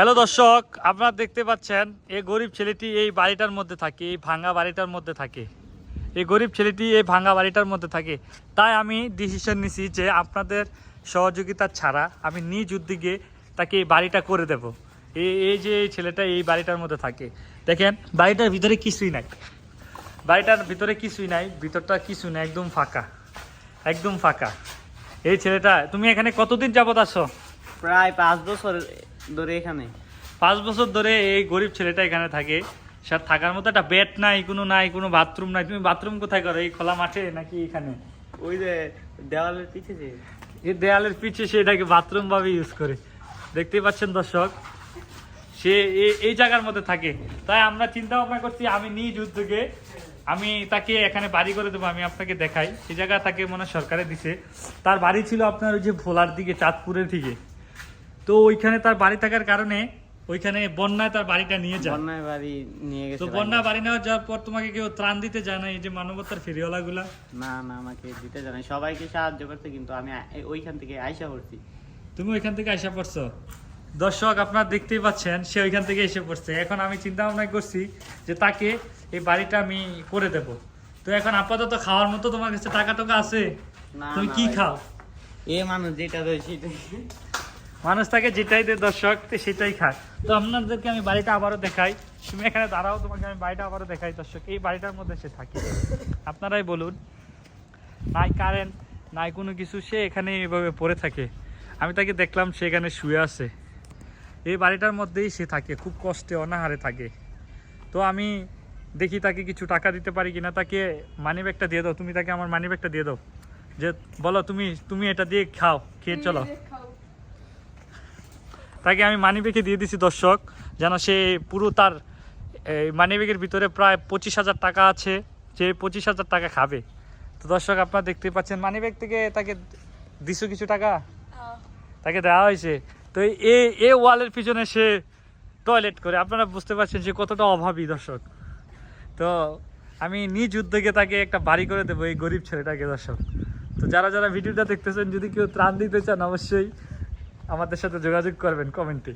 Hello দর্শক, আপনারা দেখতে পাচ্ছেন এই গরিব ছেলেটি এই বাড়িটার মধ্যে থাকে, এই ভাঙা বাড়িটার মধ্যে থাকে। এই গরিব ছেলেটি এই ভাঙা বাড়িটার মধ্যে থাকে। তাই আমি ডিসিশন নিছি যে আপনাদের সহযোগিতা ছাড়া আমি নিজ উদ্যোগে তাকে এই বাড়িটা করে দেব। এই এই যে এই ছেলেটা এই বাড়িটার মধ্যে থাকে। দেখেন, বাড়িটার ভিতরে কিছুই নাই। বাড়িটার ভিতরে কিছুই নাই, ভিতরটা কিছু নাই একদম ফাঁকা। একদম ফাঁকা। এই ছেলেটা, তুমি এখানে কতদিন যাবত আসো প্রায় পাঁচ বছর ধরে এখানে? পাঁচ বছর ধরে এই গরিব ছেলেটা এখানে থাকে। সে থাকার মতো একটা বেড নাই কোনো নাই কোনো বাথরুম নাই। তুমি বাথরুম কোথায় করো? এই খোলা মাঠে নাকি এখানে? ওই যে দেওয়ালের পিছে যে? এই দেয়ালের পিছে সে এটাকে বাথরুম ভাবে ইউজ করে। দেখতেই পাচ্ছেন দর্শক সে এই জায়গার মধ্যে থাকে। তাই আমরা চিন্তা ভাবনা করছি আমি নিজ উদ্যোগে আমি তাকে এখানে বাড়ি করে দেবো আমি আপনাকে দেখাই। সে জায়গা তাকে মনে সরকারে দিছে। তার বাড়ি ছিল আপনার ওই যে ভোলার দিকে চাঁদপুরের দিকে। তো ওইখানে তার বাড়ি থাকার কারণে ওইখানে বন্যায় তার বাড়িটা নিয়ে যায়। বন্যায় বাড়ি নিয়ে গেছে তো বন্যা বাড়ি নেওয়া যাওয়ার পর তোমাকে কেউ ত্রাণ দিতে যায় না এই যে মানবতার ফেরিওয়ালা গুলা না না আমাকে দিতে জানাই সবাইকে সাহায্য করতে কিন্তু আমি ওইখান থেকে আইসা করছি তুমি ওইখান থেকে এসে পড়ছো? দর্শক আপনারা দেখতেই পাচ্ছেন সে ওইখান থেকে এসে পড়ছে। এখন আমি চিন্তা ভাবনা করছি যে তাকে এই বাড়িটা আমি করে দেব। তো এখন আপাতত খাওয়ার মতো তোমার কাছে টাকা টাকা আছে? না তুমি কি খাও? এ মানুষ যেটা সেটাই। মানুষ তাকে যেটাই দেয় দর্শক তো সেটাই খায় তো আপনাদেরকে আমি বাড়িটা আবারও দেখাই। তুমি এখানে দাঁড়াও তোমাকে আমি বাড়িটা আবারও দেখাই দর্শক। এই বাড়িটার মধ্যে সে থাকে। আপনারাই বলুন নাই কারেন্ট নাই কোনো কিছু সে এখানে এভাবে পড়ে থাকে। আমি তাকে দেখলাম সে এখানে শুয়ে আছে। এই বাড়িটার মধ্যেই সে থাকে খুব কষ্টে অনাহারে থাকে। তো আমি দেখি তাকে কিছু টাকা দিতে পারি কিনা তাকে মানি ব্যাগটা দিয়ে দাও। তুমি তাকে আমার মানি ব্যাগটা দিয়ে দাও। যে বলো তুমি তুমি এটা দিয়ে খাও খেয়ে চলো। তাকে আমি মানিব্যাগে দিয়ে দিছি দর্শক। যেন সে পুরো তার মানিব্যাগের ভিতরে প্রায় পঁচিশ হাজার টাকা আছে যে পঁচিশ হাজার টাকা খাবে। তো দর্শক আপনারা দেখতে পাচ্ছেন মানিব্যাগ থেকে তাকে দিছো কিছু টাকা? তাকে দেওয়া হয়েছে। তো এ এ ওয়ালের পিছনে সে টয়লেট করে। আপনারা বুঝতে পারছেন যে কতটা অভাবী দর্শক। তো আমি নিজ উদ্যোগে তাকে একটা বাড়ি করে দেবো এই গরিব ছেলেটাকে দর্শক। তো যারা যারা ভিডিওটা দেখতেছেন যদি কেউ ত্রাণ দিতে চান অবশ্যই আমাদের সাথে যোগাযোগ করবেন কমেন্টে।